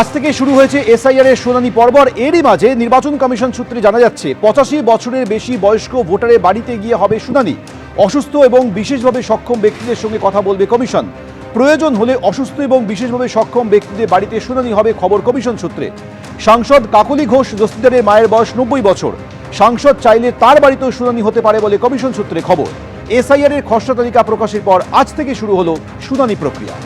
আজ থেকে শুরু হয়েছে এসআইআর এর শুনানি পর্বর এরই মাঝে নির্বাচন কমিশন সূত্রে জানা যাচ্ছে, পঁচাশি বছরের বেশি বয়স্ক ভোটারের বাড়িতে গিয়ে হবে শুনানি। অসুস্থ এবং বিশেষভাবে সক্ষম ব্যক্তিদের সঙ্গে কথা বলবে কমিশন। প্রয়োজন হলে অসুস্থ এবং বিশেষভাবে সক্ষম ব্যক্তিদের বাড়িতে শুনানি হবে খবর কমিশন সূত্রে। সাংসদ কাকলি ঘোষ দস্তিদারের মায়ের বয়স নব্বই বছর। সাংসদ চাইলে তার বাড়িতেও শুনানি হতে পারে বলে কমিশন সূত্রে খবর। এসআইআর এর খসড়া তালিকা প্রকাশের পর আজ থেকে শুরু হলো শুনানি প্রক্রিয়া।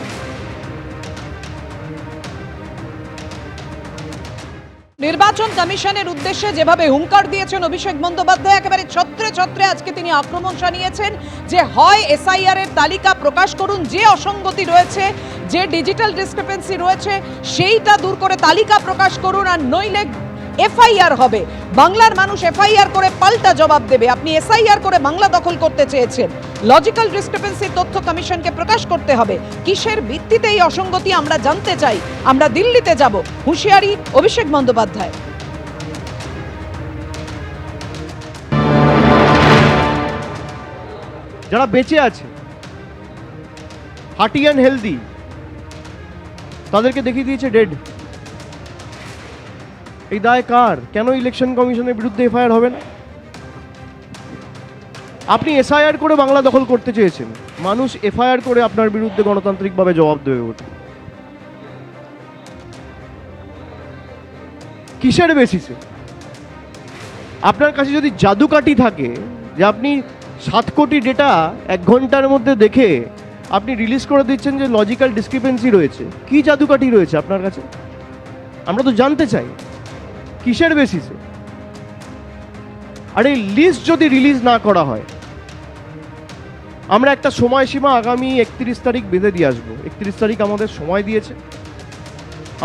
নির্বাচন কমিশনের উদ্দেশ্যে যেভাবে হুঙ্কার দিয়েছেন অভিষেক বন্দ্যোপাধ্যায়, একেবারে ছত্রে ছত্রে আজকে তিনি আক্রমণ জানিয়েছেন যে হয় এসআইআর এর তালিকা প্রকাশ করুন, যে অসঙ্গতি রয়েছে, যে ডিজিটাল ডিসক্রিপেন্সি রয়েছে, সেইটা দূর করে তালিকা প্রকাশ করুন আর নইলে এফআইআর হবে। বাংলার মানুষ এফআইআর করে পাল্টা জবাব দেবে। আপনি এসআইআর করে বাংলা দখল করতে চেয়েছেন। লজিক্যাল ডিসক্রিপেন্সির তথ্য কমিশনকে প্রকাশ করতে হবে। কিসের ভিত্তিতে এই অসঙ্গতি আমরা জানতে চাই? আমরা দিল্লিতে যাব। হুঁশিয়ারি অভিষেক বন্দ্যোপাধ্যায়। যারা বেঁচে আছে হার্টি অ্যান্ড হেলদি তাদেরকে দেখিয়ে দিয়েছে ডেড এই দায় কার? কেন ইলেকশন কমিশনের বিরুদ্ধে এফআইআর হবে না? আপনি এসআইআর করে বাংলা দখল করতে চেয়েছেন। মানুষ এফআইআর করে আপনার বিরুদ্ধে গণতান্ত্রিকভাবে জবাব দেবে ওঠে কিসের বেসিসে আপনার কাছে যদি জাদুকাঠি থাকে, যে আপনি সাত কোটি ডেটা এক ঘণ্টার মধ্যে দেখে আপনি রিলিজ করে দিচ্ছেন যে লজিক্যাল ডিসক্রিপেন্সি রয়েছে, কি জাদুকাঠি রয়েছে আপনার কাছে? আমরা তো জানতে চাই। কিসের বেসিসে আর এই লিস্ট যদি রিলিজ না করা হয়, আমরা একটা সময়সীমা আগামী একত্রিশ তারিখ বেঁধে দিয়ে আসব। একত্রিশ তারিখ আমাদের সময় দিয়েছে।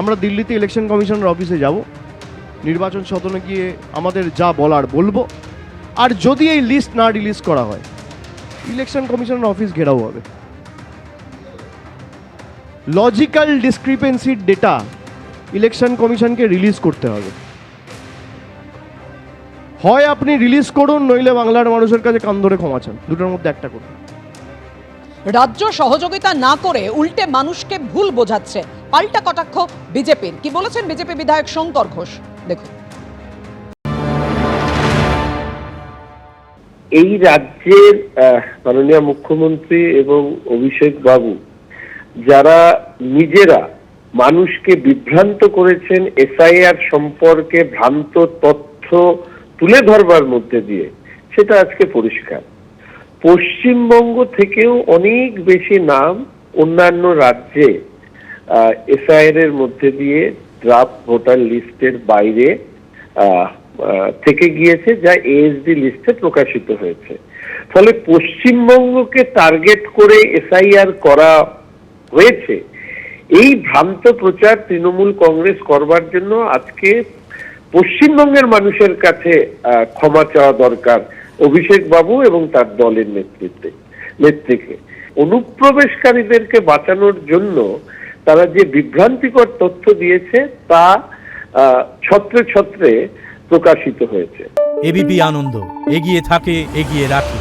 আমরা দিল্লিতে ইলেকশন কমিশনের অফিসে যাব। নির্বাচন সদনে গিয়ে আমাদের যা বলার বলব। আর যদি এই লিস্ট না রিলিজ করা হয় ইলেকশন কমিশনের অফিস ঘেরাও হবে। লজিক্যাল ডিসক্রিপেন্সির ডেটা ইলেকশন কমিশনকে রিলিজ করতে হবে। হয় আপনি রিলিজ করুন নইলে বাংলার মানুষের কাছে কান ধরে ক্ষমা চান। দুটোর মধ্যে একটা করুন। রাজ্য সহযোগিতা না করে উল্টে মানুষকে ভুল বোঝাচ্ছে। পাল্টা কটাক্ষ বিজেপির। কি বলেছেন বিজেপি বিধায়ক শঙ্কর ঘোষ? দেখুন। এই রাজ্যের মাননীয় মুখ্যমন্ত্রী এবং অভিষেক বাবু যারা নিজেরা মানুষকে বিভ্রান্ত করেছেন এসআইআর সম্পর্কে ভ্রান্ত তথ্য তুলে ধরবার মধ্যে দিয়ে সেটা আজকে পরিষ্কার। পশ্চিমবঙ্গ থেকেও অনেক বেশি নাম অন্যান্য রাজ্যে এসআইআর এর মধ্যে দিয়ে ড্রাফট ভোটার লিস্টের বাইরে থেকে গিয়েছে যা এএসডি লিস্টে প্রকাশিত হয়েছে। ফলে পশ্চিমবঙ্গকে টার্গেট করে এসআইআর করা হয়েছে, এই ভ্রান্ত প্রচার তৃণমূল কংগ্রেস করবার জন্য আজকে পশ্চিমবঙ্গের মানুষের কাছে ক্ষমা চাওয়া দরকার অভিষেক বাবু এবং তার দলের নেতৃত্বে, নেত্রীকে। অনুপ্রবেশকারীদেরকে বাঁচানোর জন্য তারা যে বিভ্রান্তিকর তথ্য দিয়েছে তা ছত্রে ছত্রে প্রকাশিত হয়েছে। এবিপি আনন্দ, এগিয়ে থাকে, এগিয়ে রাখে।